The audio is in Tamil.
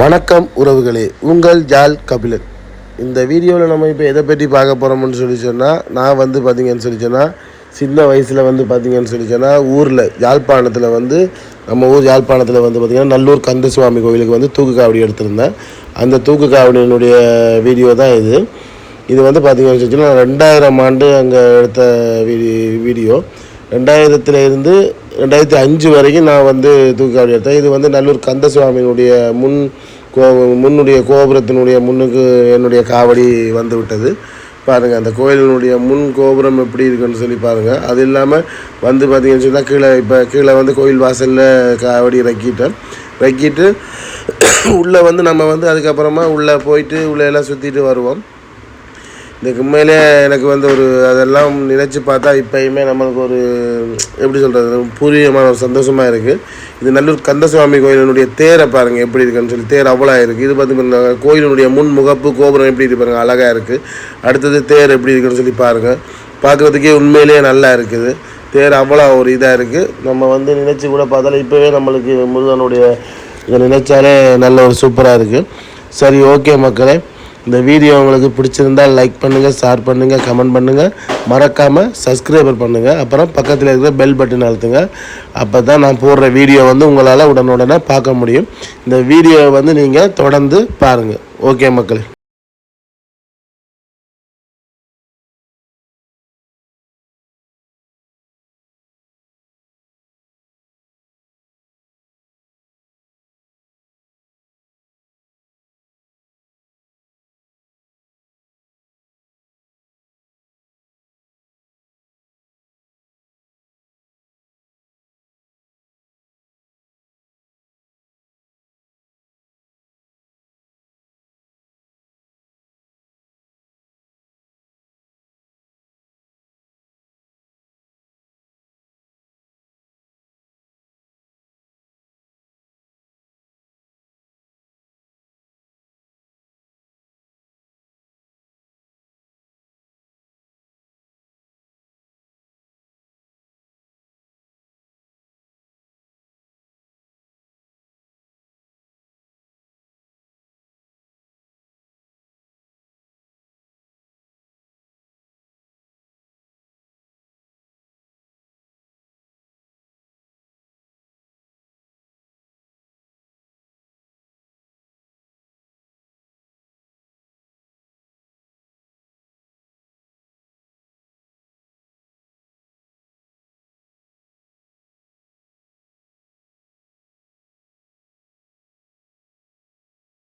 வணக்கம் உறவுகளே உங்கள் ஜால் கபிலன். இந்த வீடியோவில் நம்ம இப்போ எதை பற்றி பார்க்க போகிறோம்னு சொல்லி சொன்னால் நான் வந்து பார்த்திங்கன்னு சொல்லி சொன்னால் சின்ன வயசில் வந்து பார்த்திங்கன்னு சொல்லி சொன்னால் ஊரில் யாழ்ப்பாணத்தில் வந்து நம்ம ஊர் யாழ்ப்பாணத்தில் வந்து பார்த்திங்கன்னா நல்லூர் கந்தசுவாமி கோவிலுக்கு வந்து தூக்கு காவடி எடுத்திருந்தேன். அந்த தூக்கு காவடியினுடைய வீடியோ தான் இது. இது வந்து பார்த்திங்கன்னு சொல்லி சொன்னால் ரெண்டாயிரம் ஆண்டு அங்கே எடுத்த வீடி வீடியோ. ரெண்டாயிரத்துல இருந்து ரெண்டாயிரத்தி அஞ்சு வரைக்கும் நான் வந்து தூக்காவடி எடுத்தேன். இது வந்து நல்லூர் கந்தசுவாமியினுடைய முன் கோ முன்னுடைய கோபுரத்தினுடைய முன்னுக்கு என்னுடைய காவடி வந்து விட்டது பாருங்கள் அந்த கோயிலினுடைய முன் கோபுரம் எப்படி இருக்குன்னு சொல்லி பாருங்கள் அது இல்லாமல் வந்து பார்த்தீங்கன்னு சொன்னால் கீழே இப்போ கீழே வந்து கோயில் வாசலில் காவடி இறக்கிட்டேன். இறக்கிட்டு உள்ளே வந்து நம்ம வந்து அதுக்கப்புறமா உள்ளே போயிட்டு உள்ளே எல்லாம் சுற்றிட்டு வருவோம். இந்த உண்மையிலே எனக்கு வந்து ஒரு அதெல்லாம் நினச்சி பார்த்தா இப்போயுமே நம்மளுக்கு ஒரு எப்படி சொல்கிறது பூர்வீகமான ஒரு சந்தோஷமாக இருக்குது இது நல்லூர் கந்தசுவாமி கோயிலினுடைய தேரை பாருங்கள் எப்படி இருக்குன்னு சொல்லி. தேர் அவ்வளோ இருக்குது இது பார்த்து கோயிலினுடைய முன் முகப்பு கோபுரம் எப்படி இருக்கு பாருங்கள் அழகாக இருக்குது அடுத்தது தேர் எப்படி இருக்குன்னு சொல்லி பாருங்கள் பார்க்குறதுக்கே உண்மையிலேயே நல்லா இருக்குது தேர் அவ்வளோ ஒரு இதாக இருக்குது நம்ம வந்து நினச்சி கூட பார்த்தாலும் இப்போவே நம்மளுக்கு முருகனுடைய இதை நினைச்சாலே நல்ல ஒரு சூப்பராக இருக்குது சரி ஓகே மக்களே. இந்த வீடியோ உங்களுக்கு பிடிச்சிருந்தால் லைக் பண்ணுங்கள் ஷேர் பண்ணுங்கள் கமெண்ட் பண்ணுங்கள் மறக்காமல் சப்ஸ்கிரைபர் பண்ணுங்கள் அப்புறம் பக்கத்தில் இருக்கிற பெல் பட்டன் அழுத்துங்க. அப்போ தான் நான் போடுற வீடியோ வந்து உங்களால் உடனுடனே பார்க்க முடியும். இந்த வீடியோவை வந்து நீங்கள் தொடர்ந்து பாருங்கள் ஓகே மக்களே.